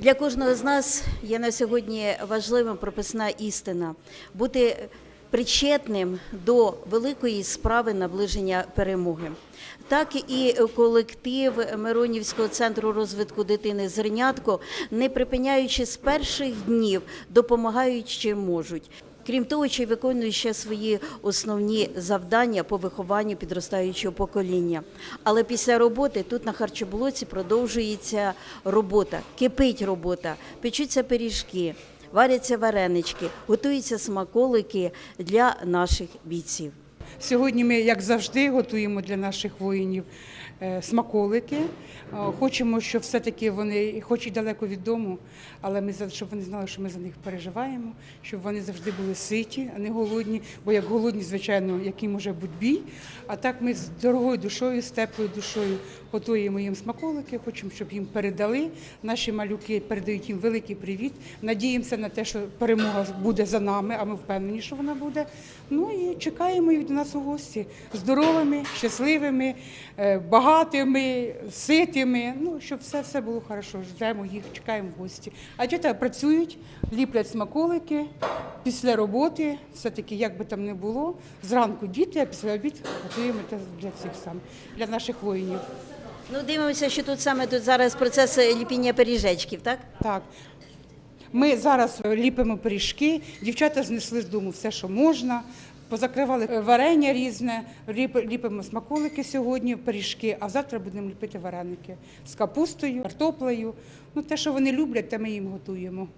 Для кожного з нас є на сьогодні важливим прописна істина бути причетним до великої справи наближення перемоги. Так і колектив Миронівського центру розвитку дитини Зернятко, не припиняючи з перших днів, допомагають чим можуть. Крім того, чи виконує ще свої основні завдання по вихованню підростаючого покоління. Але після роботи тут на харчоблоці продовжується робота, кипить робота, печуться пиріжки, варяться варенички, готуються смаколики для наших бійців. Сьогодні ми, як завжди, готуємо для наших воїнів е, смаколики. Е, Хочемо, щоб все-таки вони, хоч і далеко від дому, але ми щоб вони знали, що ми за них переживаємо, щоб вони завжди були ситі, а не голодні. Бо як голодні, звичайно, який може бути бій. А так ми з дорогою душою, з теплою душою готуємо їм смаколики, хочемо, щоб їм передали. Наші малюки передають їм великий привіт. Надіємося на те, що перемога буде за нами, а ми впевнені, що вона буде. Ну і чекаємо їх до нас у гості здоровими, щасливими, е, багатими, ситими. Ну, щоб все, все було хорошо. Ждемо їх, чекаємо в гості. А діти працюють, ліплять смаколики після роботи, все-таки, як би там не було, зранку діти, а після обід готуємо для цих сам, для наших воїнів. Ну, дивимося, що тут саме тут зараз процес ліпіння пиріжечків, так? Так. Ми зараз ліпимо пиріжки, дівчата знесли з дому все, що можна. Позакривали варення різне, ліпимо смаколики сьогодні, пиріжки, а завтра будемо ліпити вареники з капустою, картоплею. Ну, те, що вони люблять, те ми їм готуємо.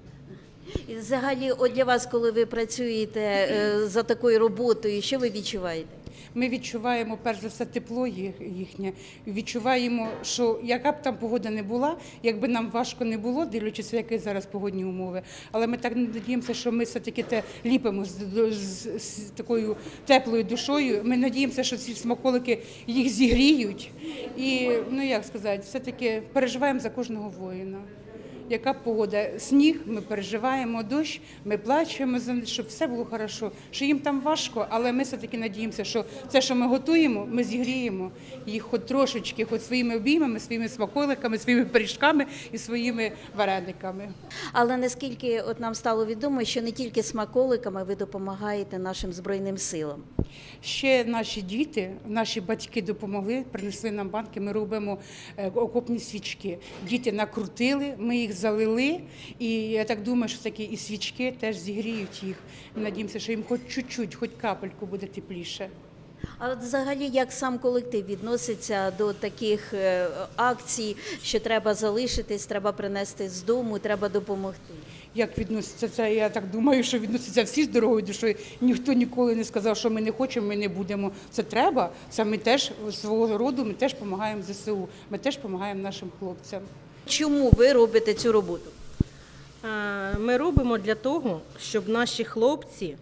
І взагалі, от для вас, коли ви працюєте е, за такою роботою, що ви відчуваєте? Ми відчуваємо перш за все тепло їхнє. Відчуваємо, що яка б там погода не була, якби нам важко не було, дивлячись, які зараз погодні умови. Але ми так надіємося, що ми все-таки те ліпимо з, з, з такою теплою душою. Ми надіємося, що ці смаколики їх зігріють. І ну як сказати, все-таки переживаємо за кожного воїна. Яка погода? Сніг, ми переживаємо, дощ, ми плачемо, щоб все було хорошо. Що їм там важко, але ми все-таки надіємося, що це, що ми готуємо, ми зігріємо їх хоч трошечки, хоч своїми обіймами, своїми смаколиками, своїми пиріжками і своїми варениками. Але наскільки от нам стало відомо, що не тільки смаколиками ви допомагаєте нашим збройним силам. Ще наші діти, наші батьки допомогли, принесли нам банки. Ми робимо е, окопні свічки. Діти накрутили, ми їх залили, і я так думаю, що такі і свічки теж зігріють їх. Надіємося, що їм хоч чуть-чуть, хоч капельку буде тепліше. А от взагалі, як сам колектив відноситься до таких е, акцій, що треба залишитись, треба принести з дому, треба допомогти? Як відноситься це? Я так думаю, що відноситься всі з дорогою душою. Ніхто ніколи не сказав, що ми не хочемо, ми не будемо. Це треба. Це ми теж свого роду, ми теж допомагаємо ЗСУ, ми теж допомагаємо нашим хлопцям. Чому ви робите цю роботу? Е, Ми робимо для того, щоб наші хлопці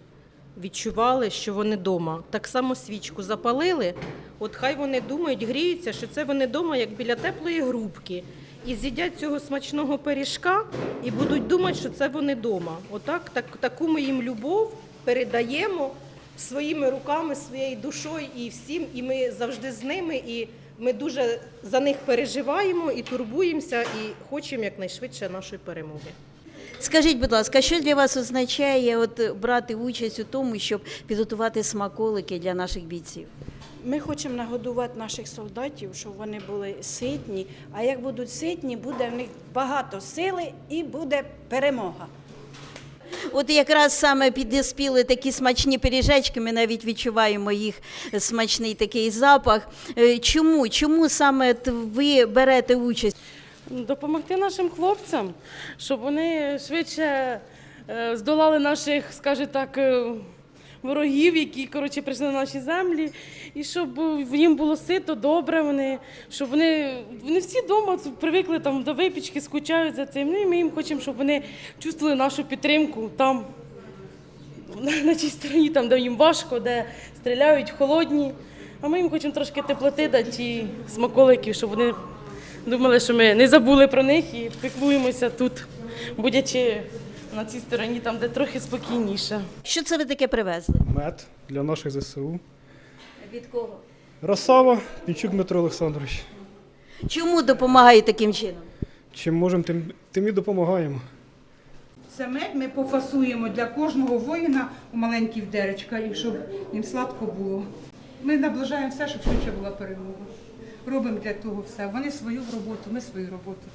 відчували, що вони вдома. Так само свічку запалили. От хай вони думають, гріються, що це вони вдома, як біля теплої грубки. І з'їдять цього смачного пиріжка і будуть думати, що це вони вдома. Отак, так, таку ми їм любов передаємо своїми руками, своєю душою і всім. І ми завжди з ними. І ми дуже за них переживаємо і турбуємося, і хочемо якнайшвидше нашої перемоги. Скажіть, будь ласка, що для вас означає от брати участь у тому, щоб підготувати смаколики для наших бійців? Ми хочемо нагодувати наших солдатів, щоб вони були ситні. А як будуть ситні, буде в них багато сили і буде перемога. От якраз саме підспіли такі смачні пиріжечки, ми навіть відчуваємо їх смачний такий запах. Е, Чому? Чому саме ви берете участь? допомогти нашим хлопцям, щоб вони швидше е, здолали наших, скажімо так, е, ворогів, які коротше прийшли на наші землі, і щоб їм було сито, добре. Вони щоб вони, вони всі вдома привикли там до випічки, скучають за цим. Ну і ми їм хочемо, щоб вони чувствували нашу підтримку там. На тій стороні, там, де їм важко, де стріляють холодні. А ми їм хочемо трошки теплоти дати і смаколиків, щоб вони думали, що ми не забули про них і піклуємося тут, будячи на цій стороні, там, де трохи спокійніше. Що це ви таке привезли? Мед для наших ЗСУ. Від кого? Росава, Пінчук Дмитро Олександрович. Чому допомагає таким чином? чим можемо, тим, тим і допомагаємо. Це мед ми пофасуємо для кожного воїна у маленькі вдеречка, і щоб їм сладко було. Ми наближаємо все, щоб швидше була перемога. Робимо для того все. Вони свою роботу, ми свою роботу.